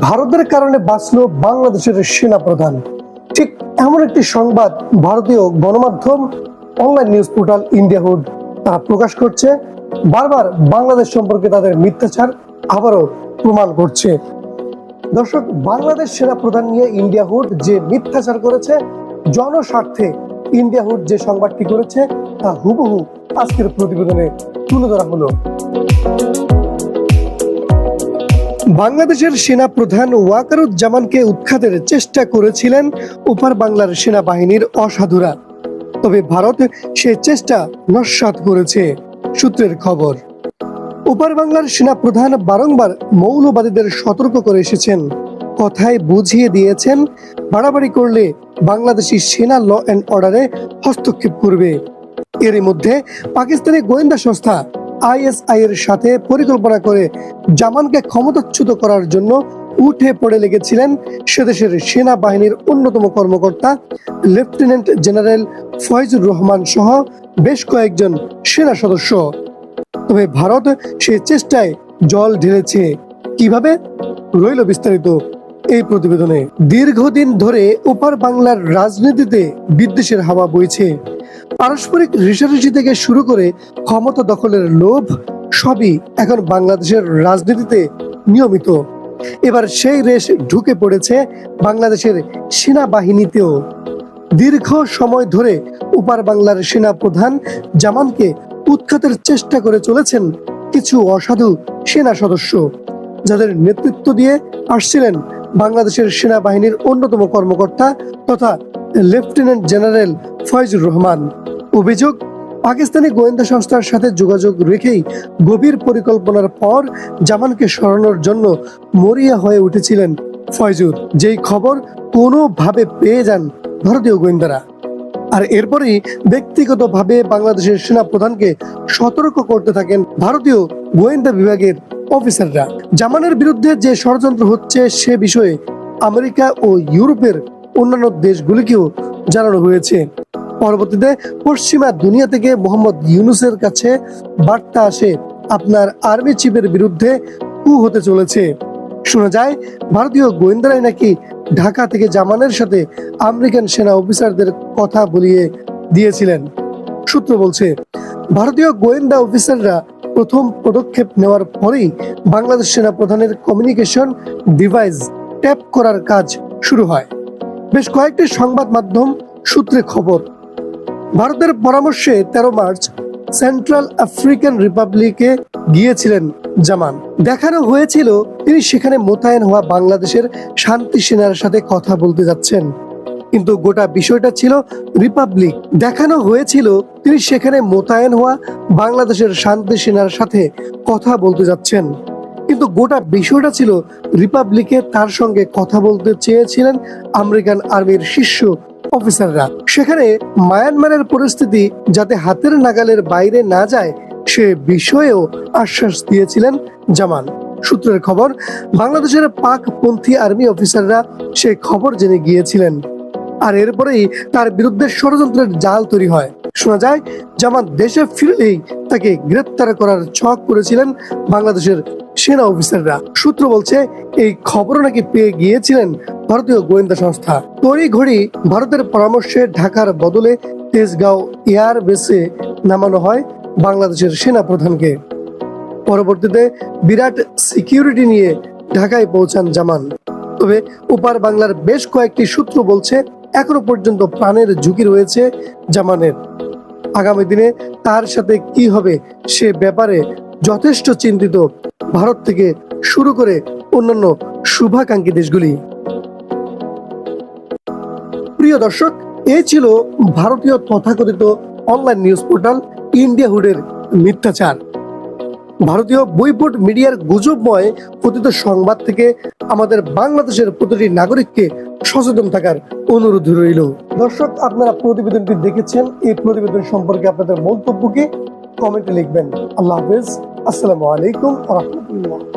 ভারতের কারণে বাঁচল বাংলাদেশের সেনা প্রধান ঠিক এমন একটি সংবাদ ভারতীয় গণমাধ্যম online news portal India hood প্রকাশ করছে। বারবার বাংলাদেশ সম্পর্কে তাদের মিথ্যাচার আবারও প্রমাণ করছে। দর্শক, বাংলাদেশ সেনা প্রধান নিয়ে ইন্ডিয়া হুড যে মিথ্যাচার করেছে, জনস্বার্থে ইন্ডিয়া হুড যে সংবাদটি করেছে, তা হুবহু আজকের প্রতিবেদনে তুলে ধরা হলো। বাংলাদেশের সেনা প্রধান ওয়াকারুজ্জামানকে উৎখাতের চেষ্টা করেছিলেন ওপার বাংলার সেনাবাহিনীর অসাধুরা। তবে ভারত সে চেষ্টা নস্বাত করেছে, সূত্রের খবর। ওপার বাংলার সেনা প্রধান বারংবার মৌলবাদীদের সতর্ক করে এসেছেন, কথায় বুঝিয়ে দিয়েছেন, বাড়াবাড়ি করলে বাংলাদেশি সেনা ল অ্যান্ড অর্ডারে হস্তক্ষেপ করবে। এরই মধ্যে পাকিস্তানি গোয়েন্দা সংস্থা আইএসআই এর সাথে পরিকল্পনা করে জামানকে ক্ষমতাচ্যুত করার জন্য উঠে পড়ে লেগেছিলেন সেদেশের সেনাবাহিনীর অন্যতম কর্মকর্তা, লেফটেন্যান্ট জেনারেল ফয়জুর রহমান সহ বেশ কয়েকজন সেনা সদস্য। তবে ভারত সে চেষ্টায় জল ঢেলেছে। কীভাবে? রইল বিস্তারিত। এই প্রতিবেদনে দীর্ঘদিন ধরে ওপার বাংলার রাজনীতিতে বিদ্বেষের হাওয়া বইছে। পারস্পরিক রেষারেষি থেকে শুরু করে ক্ষমতা দখলের লোভ সবই এখন বাংলাদেশের রাজনীতিতে নিয়মিত। এবার সেই রেশ ঢুকে পড়েছে বাংলাদেশের সেনাবাহিনীতেও। দীর্ঘ সময় ধরে উপার বাংলার সেনা প্রধান জামানকে উৎখাতের চেষ্টা করে চলেছেন কিছু অসাধু সেনা সদস্য, যাদের নেতৃত্ব দিয়ে আসছিলেন বাংলাদেশের সেনাবাহিনীর অন্যতম কর্মকর্তা তথা লেফটেন্যান্ট জেনারেল ফয়জুর রহমান। অভিযোগ, পাকিস্তানি গোয়েন্দা সংস্থার সাথে যোগাযোগ রেখেই গভীর পরিকল্পনার পর জামানকে সরানোর জন্য মরিয়া হয়ে উঠেছিলেন ফয়জুর। যেই খবর কোনোভাবে পেয়ে যান ভারতীয় গোয়েন্দারা। আর এরপরেই ব্যক্তিগতভাবে বাংলাদেশের সেনা প্রধানকে সতর্ক করতে থাকেন ভারতীয় গোয়েন্দা বিভাগের অফিসাররা। জামানের বিরুদ্ধে যে ষড়যন্ত্র হচ্ছে সে বিষয়ে আমেরিকা ও ইউরোপের অন্যান্য দেশগুলিকেও জানানো হয়েছে। পরবর্তীতে পশ্চিমা দুনিয়া থেকে মোহাম্মদ ইউনুসের কাছে বার্তা আসে, আপনার আর্মি চিফের বিরুদ্ধে কু হতে চলেছে। শোনা যায়, ভারতীয় গোয়েন্দারাই নাকি ঢাকা থেকে জামানের সাথে আমেরিকান সেনা অফিসারদের কথা বলিয়ে দিয়েছিলেন। সূত্র বলছে, ভারতীয় গোয়েন্দা অফিসাররা প্রথম পদক্ষেপ নেওয়ার পরেই বাংলাদেশ সেনা প্রধানের কমিউনিকেশন ডিভাইস ট্যাপ করার কাজ শুরু হয়। বেশ কয়েকটি সংবাদ মাধ্যম সূত্রে খবর। ভারতের পরামর্শে তেরো মার্চ সেন্ট্রাল আফ্রিকান রিপাবলিকে গিয়েছিলেন জামান। দেখানো হয়েছিল তিনি সেখানে মোতায়েন হওয়া বাংলাদেশের শান্তি সেনার সাথে কথা বলতে যাচ্ছেন। কিন্তু গোটা বিষয়টা ছিল রিপাবলিক। দেখানো হয়েছিল তিনি সেখানে মোতায়েন হওয়া বাংলাদেশের শান্তি সেনার সাথে কথা বলতে যাচ্ছেন। কিন্তু গোটা বিষয়টা ছিল রিপাবলিকে তার সঙ্গে কথা বলতে চেয়েছিলেন আমেরিকান আর্মির শীর্ষ অফিসাররা। সেখানে মায়ানমারের পরিস্থিতি যাতে হাতের নাগালের বাইরে না যায়, সে বিষয়েও আশ্বাস দিয়েছিলেন জামান। সূত্রের খবর, বাংলাদেশের পাকপন্থী আর্মি অফিসাররা সে খবর জেনে গিয়েছিলেন। আর এরপরেই তার বিরুদ্ধে ষড়যন্ত্রের জাল তৈরি হয়। শোনা যায়, জামাত দেশে ফিরলেই তাকে গ্রেপ্তার করার ছক করেছিলেন বাংলাদেশের সেনা অফিসাররা। সূত্র বলছে, এই খবর নাকি পেয়ে গিয়েছিলেন ভারতীয় গোয়েন্দা সংস্থা। তড়ি ঘড়ি ভারতের পরামর্শে ঢাকার বদলে তেজগাঁও এয়ার বেসে নামানো হয় বাংলাদেশের সেনা প্রধানকে। পরবর্তীতে বিরাট সিকিউরিটি নিয়ে ঢাকায় পৌঁছান জামান। তবে ওপার বাংলার বেশ কয়েকটি সূত্র বলছে এখনও পর্যন্ত প্রাণের ঝুঁকি রয়েছে জামানের। আগামী দিনে তার সাথে কি হবে সে ব্যাপারে যথেষ্ট চিন্তিত ভারত থেকে শুরু করে অন্যান্য শুভাকাঙ্ক্ষী দেশগুলি। প্রিয় দর্শক এই ছিল ভারতীয় তথাকথিত অনলাইন নিউজ পোর্টাল ইন্ডিয়া হুডের মিথ্যাচার। ভারতীয় বইপোর্ট মিডিয়ার গুজবময় কথিত সংবাদ থেকে আমাদের বাংলাদেশের প্রতিটি নাগরিককে সচেতন থাকার অনুরোধ রইল। দর্শক, আপনারা প্রতিবেদনটি দেখেছেন। এই প্রতিবেদন সম্পর্কে আপনাদের মন্তব্যকে কমেন্টে লিখবেন। আল্লাহ হাফেজ। আসসালামু আলাইকুম রহমতুল্লাহ।